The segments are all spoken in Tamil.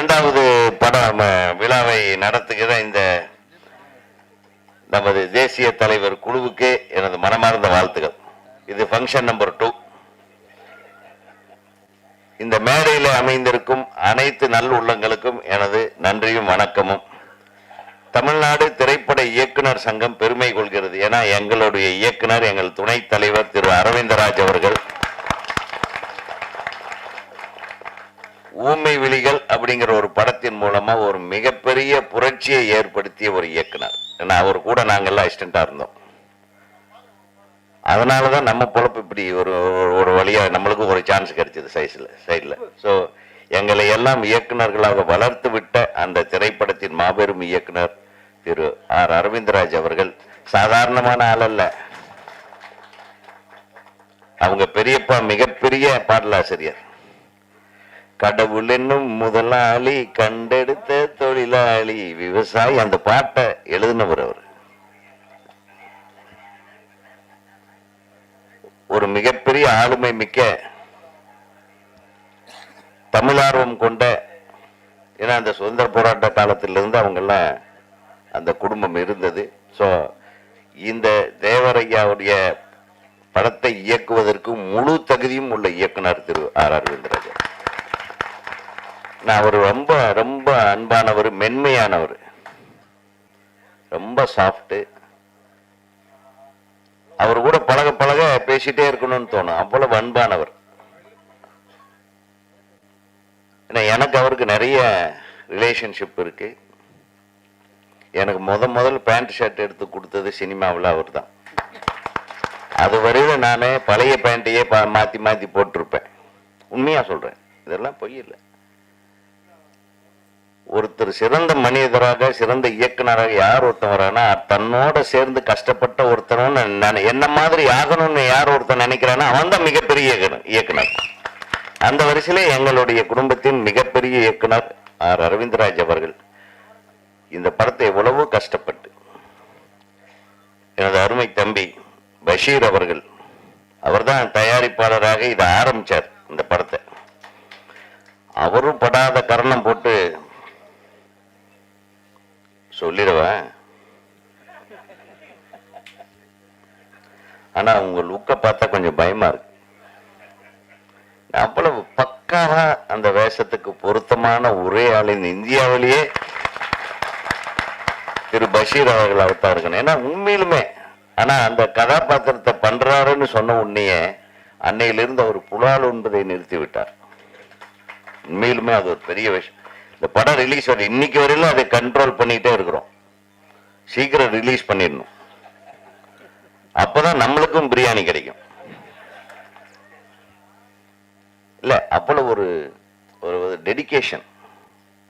இரண்டாவது படம் விழாவை நடத்துகிற இந்த நமது தேசிய தலைவர் குழுவுக்கு எனது மனமார்ந்த வாழ்த்துக்கள் இது ஃபங்க்ஷன் நம்பர் டூ இந்த மேடையில் அமைந்திருக்கும் அனைத்து நல் உள்ளங்களுக்கும் எனது நன்றியும் வணக்கமும். தமிழ்நாடு திரைப்பட இயக்குனர் சங்கம் பெருமை கொள்கிறது. ஏன்னா எங்களுடைய இயக்குனர் எங்கள் துணைத் தலைவர் திரு அரவிந்தராஜ் அவர்கள் அப்படிங்கிற ஒரு படத்தின் மூலமா ஒரு மிகப்பெரிய புரட்சியை ஏற்படுத்திய ஒரு இயக்குனர். ஏன்னா அவர் கூட நாங்கெல்லாம் அசிஸ்டண்டா இருந்தோம். அதனாலதான் நம்ம பொழப்பு இப்படி ஒரு ஒரு- வழியா நம்மளுக்கும் ஒரு சான்ஸ் கிடைச்சது சைஸ்ல சைட்ல ஸோ எங்களை எல்லாம் இயக்குநர்களாக வளர்த்து விட்ட அந்த திரைப்படத்தின் மாபெரும் இயக்குனர் திரு ஆர். அரவிந்தராஜ் அவர்கள் சாதாரணமான ஆள் அல்ல. அவங்க பெரியப்பா மிகப்பெரிய பாடலாசிரியர். கடவுள் என்னும் முதலாளி கண்டெடுத்த தொழிலாளி விவசாயி அந்த பாட்டை எழுதினவர் அவர். ஒரு மிகப்பெரிய ஆளுமை மிக்க தமிழார்வம் கொண்ட ஏன்னா அந்த சுதந்திர போராட்ட காலத்திலிருந்து அவங்கெல்லாம் அந்த குடும்பம் இருந்தது. ஸோ இந்த தேவரையாவுடைய படத்தை இயக்குவதற்கு முழு தகுதியும் உள்ள இயக்குனர் திரு ஆர் அரவிந்தராஜன் நான் அவர் ரொம்ப ரொம்ப அன்பானவர் மென்மையானவர். ரொம்ப சாஃப்ட் அவர் கூட பழக பழக பேசிட்டே இருக்கணும்னு தோணும். அவ்வளவு அன்பானவர். ஏன்னா எனக்கு அவருக்கு நிறைய ரிலேஷன்ஷிப் இருக்கு. எனக்கு முத முதல் பேண்ட் ஷர்ட் எடுத்து கொடுத்தது சினிமாவில் அவர் தான் அது நான் பழைய பேண்ட்டையே பா மாற்றி மாற்றி போட்டிருப்பேன். உண்மையாக சொல்கிறேன் இதெல்லாம் பொய் இல்லை. ஒருத்தர் சிறந்த மனிதராக சிறந்த இயக்குனராக யார் ஒருத்தன் வரானா தன்னோட சேர்ந்து கஷ்டப்பட்ட ஒருத்தனும் என்ன மாதிரி ஆகணும்னு யார் ஒருத்தன் நினைக்கிறானா அவன் தான் மிகப்பெரிய இயக்குனர் இயக்குனர். அந்த வரிசையில எங்களுடைய குடும்பத்தின் மிகப்பெரிய இயக்குனர் ஆர். அரவிந்தராஜ் அவர்கள் இந்த படத்தை எவ்வளவோ கஷ்டப்பட்டு எனது அருமை தம்பி பஷீர் அவர்கள் அவர்தான் தயாரிப்பாளராக இதை ஆரம்பிச்சார் இந்த படத்தை. அவரும் படாத கரணம் போட்டு சொல்லிடுவா. ஆனா உங்க லுக்கை பார்த்தா கொஞ்சம் பயமா இருக்கு. அவ்வளவு பக்காவா அந்த வேஷத்துக்கு பொருத்தமான ஒரே ஆள் இந்த இந்தியாவிலேயே திரு பஷீர் அவர்கள் இருக்கணும். ஏன்னா உண்மையிலுமே ஆனா அந்த கதாபாத்திரத்தை பண்றாருன்னு சொன்ன உன்னையே அன்னையிலிருந்து அவர் புலால் என்பதை நிறுத்தி விட்டார் உண்மையிலுமே அது ஒரு பெரிய விஷயம். இந்த படம் ரிலீஸ் ஆகுது இன்னைக்கு வரையிலும் அதை கண்ட்ரோல் பண்ணிட்டே இருக்கிறோம். சீக்கிரம் ரிலீஸ் பண்ணிடணும். அப்பதான் நம்மளுக்கும் பிரியாணி கிடைக்கும். இல்ல அவ்வளவு ஒரு ஒரு டெடிகேஷன்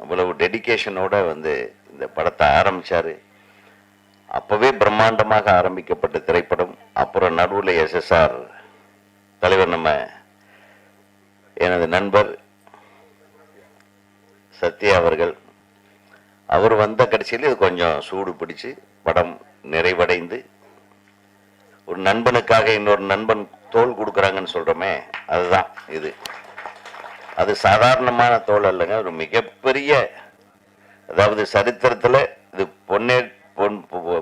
அவ்வளவு டெடிகேஷனோட வந்து இந்த படத்தை ஆரம்பிச்சாரு. அப்பவே பிரம்மாண்டமாக ஆரம்பிக்கப்பட்ட திரைப்படம். அப்புறம் நடுவில் எஸ்எஸ்ஆர் தலைவர் நம்ம எனது நண்பர் சத்யா அவர்கள் அவர் வந்த கடைசியில் இது கொஞ்சம் சூடு பிடிச்சு படம் நிறைவடைந்து ஒரு நண்பனுக்காக இன்னொரு நண்பன் தோல் கொடுக்குறாங்கன்னு சொல்கிறோமே அதுதான் இது. அது சாதாரணமான தோல் அல்லங்க ஒரு மிகப்பெரிய அதாவது சரித்திரத்தில் இது பொன்னே பொன்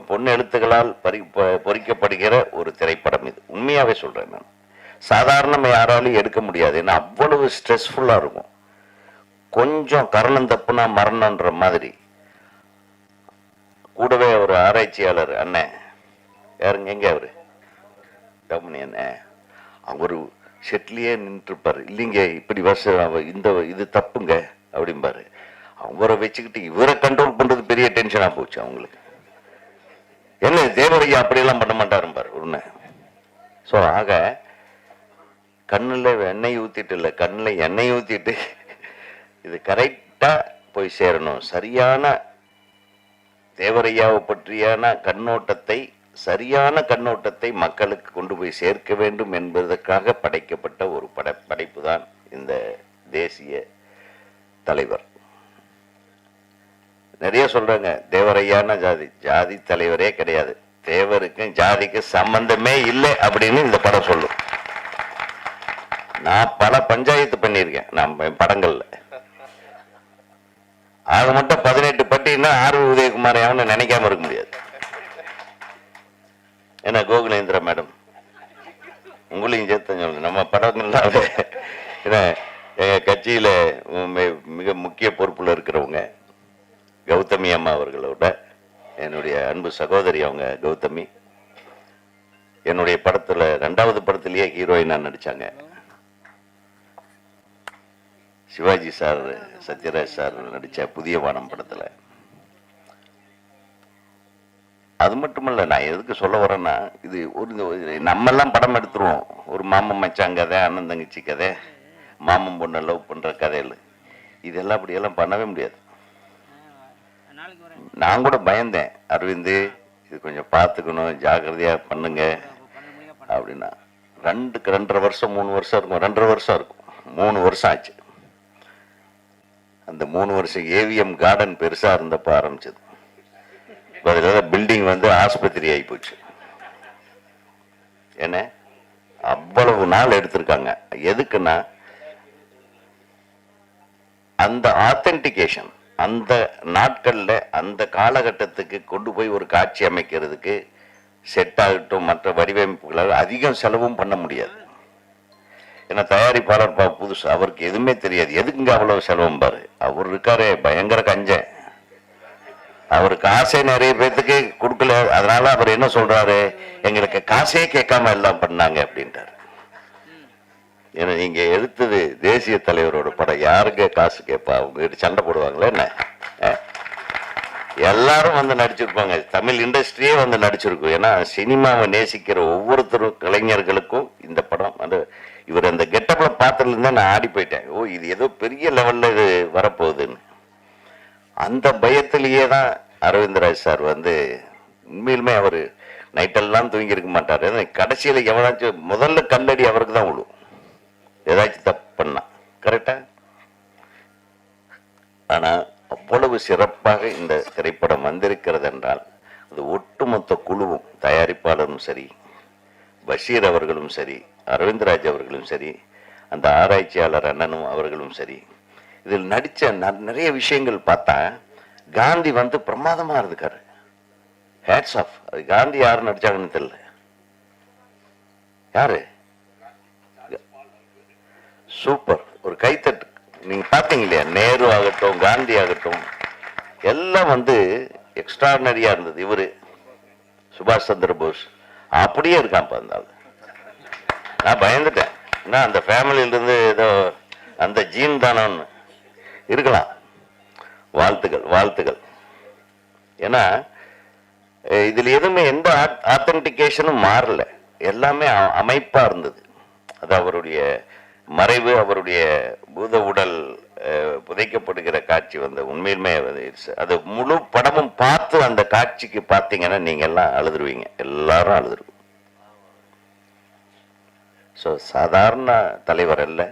பொன் எழுத்துக்களால் பறி பொறிக்கப்படுகிற ஒரு திரைப்படம் இது. உண்மையாகவே சொல்கிறேன் நான். சாதாரணமாக யாராலையும் எடுக்க முடியாது ஏன்னா அவ்வளவு ஸ்ட்ரெஸ்ஃபுல்லாக இருக்கும். கொஞ்சம் கரணம் தப்புனா மரணன்ற மாதிரி. கூடவே ஒரு ஆராய்ச்சியாளர் அண்ணன் யாருங்க எங்க அவர்? டம்னி அண்ணன் அவர் செட்லியே நின்றுப்பாரு. இல்லைங்க இப்படி வருஷம் இந்த இது தப்புங்க அப்படிம்பாரு. அவரை வச்சுக்கிட்டு இவரை கண்ட்ரோல் பண்றது பெரிய டென்ஷனாக போச்சு அவங்களுக்கு. என்ன தேவரையா அப்படியெல்லாம் பண்ண மாட்டாரும்பார் உடனே ஸோ ஆக கண்ணுல எண்ணெய் ஊற்றிட்டு இல்லை கண்ணுல எண்ணெய் ஊற்றிட்டு இது கரெக்டாக போய் சேரணும். சரியான தேவரையாவை பற்றியான கண்ணோட்டத்தை சரியான கண்ணோட்டத்தை மக்களுக்கு கொண்டு போய் சேர்க்க வேண்டும் என்பதற்காக படைக்கப்பட்ட ஒரு பட படைப்பு தான் இந்த தேசிய தலைவர். நிறைய சொல்றாங்க தேவரையான ஜாதி ஜாதி தலைவரே கிடையாது. தேவருக்கும் ஜாதிக்கும் சம்பந்தமே இல்லை அப்படின்னு இந்த படம் சொல்லும். நான் பல பஞ்சாயத்து பண்ணியிருக்கேன். நான் படங்களில். ஆக மட்டும் பதினெட்டு பட்டின்னா ஆர்வ உதயகுமார் எவனு நினைக்காம இருக்க முடியாது. என்ன கோகுலேந்திரா மேடம் உங்களையும் சேர்த்து சொல்லுங்க நம்ம படங்கள்லாம் ஏன்னா எங்கள் கட்சியில் மிக முக்கிய பொறுப்பில் இருக்கிறவங்க கௌதமி அம்மா அவர்களோட என்னுடைய அன்பு சகோதரி அவங்க கௌதமி. என்னுடைய படத்தில் ரெண்டாவது படத்துலேயே ஹீரோயினாக நடித்தாங்க சிவாஜி சார் சத்யராஜ் சார் நடித்த புதிய வானம் படத்தில். அது மட்டுமல்ல நான் எதுக்கு சொல்ல வரேன்னா இது ஒரு நம்மெல்லாம் படம் எடுத்துருவோம். ஒரு மாமன் மச்சான் கதை அண்ணன் தங்கச்சி கதை மாமன் பொண்ணை லவ் பண்ணுற கதையில். இதெல்லாம் அப்படியெல்லாம் பண்ணவே முடியாது. நான் கூட பயந்தேன் அரவிந்து இது கொஞ்சம் பார்த்துக்கணும் ஜாக்கிரதையாக பண்ணுங்க அப்படின்னா. ரெண்டுக்கு ரெண்டரை வருஷம் மூணு வருஷம் இருக்கும். ரெண்டரை வருஷம் இருக்கும். மூணு வருஷம் ஆச்சு. அந்த மூணு வருஷம் ஏவிஎம் கார்டன் பெருசாக இருந்தப்ப ஆரம்பிச்சது. பதிலாக பில்டிங் வந்து ஆஸ்பத்திரி ஆகி போச்சு. என்ன? அவ்வளவு நாள் எடுத்திருக்காங்க. எதுக்குன்னா அந்த ஆத்தென்டிகேஷன் அந்த நாட்களில் அந்த காலகட்டத்துக்கு கொண்டு போய் ஒரு காட்சி அமைக்கிறதுக்கு செட் ஆகட்டும் மற்ற வடிவமைப்புகளால் அதிகம் செலவும் பண்ண முடியாது. ஏன்னா தயாரிப்பாளர் பா புதுசு. அவருக்கு எதுவுமே தெரியாது. எதுக்குங்க அவ்வளவு செலவும் பாரு? அவர் இருக்காரே பயங்கர கஞ்சன். அவர் காசே நிறைய பேர்த்துக்கு கொடுக்கல. அதனால அவர் என்ன சொல்றாரு? எங்களுக்கு காசே கேட்காம எல்லாம் பண்ணாங்க அப்படின்ட்டாரு ஏன்னா நீங்க எடுத்தது தேசிய தலைவரோட படம். யாருக்கு காசு கேட்பா? அவங்க சண்டை போடுவாங்களே என்ன? எல்லாரும் வந்து நடிச்சிருப்பாங்க. தமிழ் இண்டஸ்ட்ரியே வந்து நடிச்சிருக்கும். ஏன்னா சினிமாவை நேசிக்கிற ஒவ்வொருத்தரும் கலைஞர்களுக்கும் இந்த படம் அந்த இவர் அந்த கெட்டப்பில் பார்த்ததுல நான் ஆடி போயிட்டேன். ஓ இது ஏதோ பெரிய லெவலில் இது வரப்போகுதுன்னு. அந்த பயத்திலேயே தான் அரவிந்தராஜ் சார் வந்து உண்மையிலுமே அவர் நைட்டெல்லாம் தூங்கியிருக்க மாட்டார். ஏன்னா கடைசியில் எவனாச்சும் முதல்ல கல்லடி அவருக்கு தான் விழும் ஏதாச்சும் தப்பு பண்ணா. கரெக்டா ஆனால் அவ்வளவு சிறப்பாக இந்த திரைப்படம் வந்திருக்கிறது என்றால் அது ஒட்டுமொத்த குழுவும் தயாரிப்பாளரும் சரி பஷீர் அவர்களும் சரி அரவிந்தராஜ் அவர்களும் சரி அந்த ஆராய்ச்சியாளர் அண்ணனும் அவர்களும் சரி. இதில் நடித்த ந- நிறைய விஷயங்கள் பார்த்தா காந்தி வந்து பிரமாதமாக இருந்துக்காரு. ஹேட்ஸ் ஆஃப் அது காந்தி யார் நடிச்சாங்கன்னு தெரியல. யாரு? சூப்பர் ஒரு கைத்தட்டு. நீங்கள் பார்த்தீங்க இல்லையா நேரு ஆகட்டும் காந்தி ஆகட்டும் எல்லாம் வந்து எக்ஸ்ட்ராடனரியாக இருந்தது இவரு. சுபாஷ் சந்திர போஸ். அப்படியே இருக்கான் அந்த நான் பயந்துட்டேன். என்ன அந்த ஃபேமிலியிலிருந்து ஏதோ அந்த ஜீன் தானோன்னு. இருக்கலாம். வாழ்த்துக்கள் வாழ்த்துக்கள். ஏன்னா இதில் எதுவுமே எந்த ஆத்தென்டிகேஷனும் மாறல. எல்லாமே அ- இருந்தது. அது அவருடைய மறைவு அவருடைய பூத உடல் புதைக்கப்படுகிற காட்சி வந்து உண்மையிலுமே அது முழு படமும் பார்த்து அந்த காட்சிக்கு பார்த்தீங்கன்னா நீங்க எல்லாம் அழுதுருவீங்க. எல்லாரும் அழுதுருவோம் ஸோ சாதாரண தலைவர் அல்ல.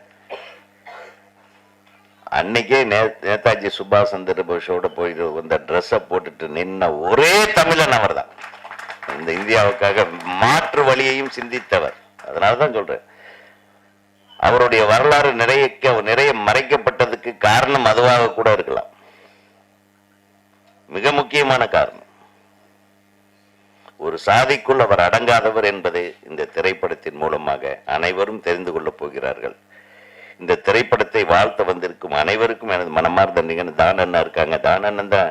அன்னைக்கே நே நேதாஜி சுபாஷ் சந்திர போஸோட போயிட்டு வந்த ட்ரெஸ்ஸை போட்டுட்டு நின்ன ஒரே தமிழன் அவர் தான் இந்த இந்தியாவுக்காக மாற்று வழியையும் சிந்தித்தவர். அதனால தான் சொல்றேன். அவருடைய வரலாறு நிறைய நிறைய மறைக்கப்பட்டதுக்கு காரணம் அதுவாக கூட இருக்கலாம். மிக முக்கியமான காரணம். ஒரு சாதிக்குள் அவர் அடங்காதவர் என்பது இந்த திரைப்படத்தின் மூலமாக அனைவரும் தெரிந்து கொள்ளப் போகிறார்கள். இந்த திரைப்படத்தை வாழ்த்த வந்திருக்கும் அனைவருக்கும் எனது மனமார்ந்த நிகழ்ந்து தானண்ணா இருக்காங்க. தானண்ணன் தான்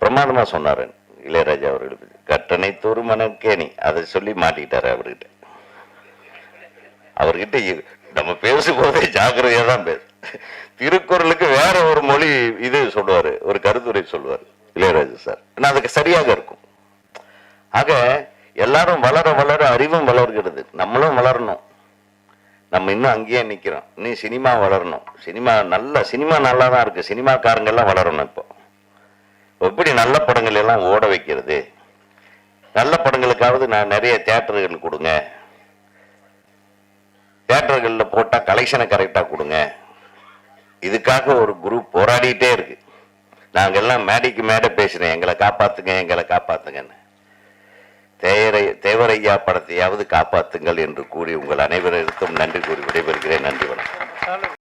பிரமாதமா சொன்னார் இளையராஜா அவர்களுக்கு கட்டணை தோறுமனக்கேணி அதை சொல்லி மாட்டிக்கிட்டாரு அவர்கிட்ட. அவர்கிட்ட நம்ம பேசும்போதே ஜாக்கிரதையா தான் பேசு. திருக்குறளுக்கு வேற ஒரு மொழி இது சொல்லுவாரு ஒரு கருத்துரை சொல்லுவார் இளையராஜா சார். ஏன்னா அதுக்கு சரியாக இருக்கும். ஆக எல்லாரும் வளர வளர அறிவும் வளர்கிறது. நம்மளும் வளரணும். நம்ம இன்னும் அங்கேயே நிற்கிறோம் இன்னும் சினிமா வளரணும். சினிமா நல்ல சினிமா நல்லா தான் இருக்கு. சினிமாக்காரங்கள்லாம் வளரணும் இப்போ. எப்படி நல்ல படங்கள் எல்லாம் ஓட வைக்கிறது? நல்ல படங்களுக்காவது நான் நிறைய தேட்டர்கள் கொடுங்க. தேட்டர்களில் போட்டால் கலெக்ஷனை கரெக்டாக கொடுங்க. இதுக்காக ஒரு குரூப் போராடிட்டே இருக்கு. நாங்க எல்லாம் மேடைக்கு மேடை பேசுறேன் எங்களை காப்பாத்துங்க எங்களை காப்பாத்துங்கன்னு. தேவரை தேவரையா படத்தையாவது காப்பாத்துங்கள் என்று கூறி உங்கள் அனைவருக்கும் நன்றி கூறி விடைபெறுகிறேன். நன்றி வணக்கம்.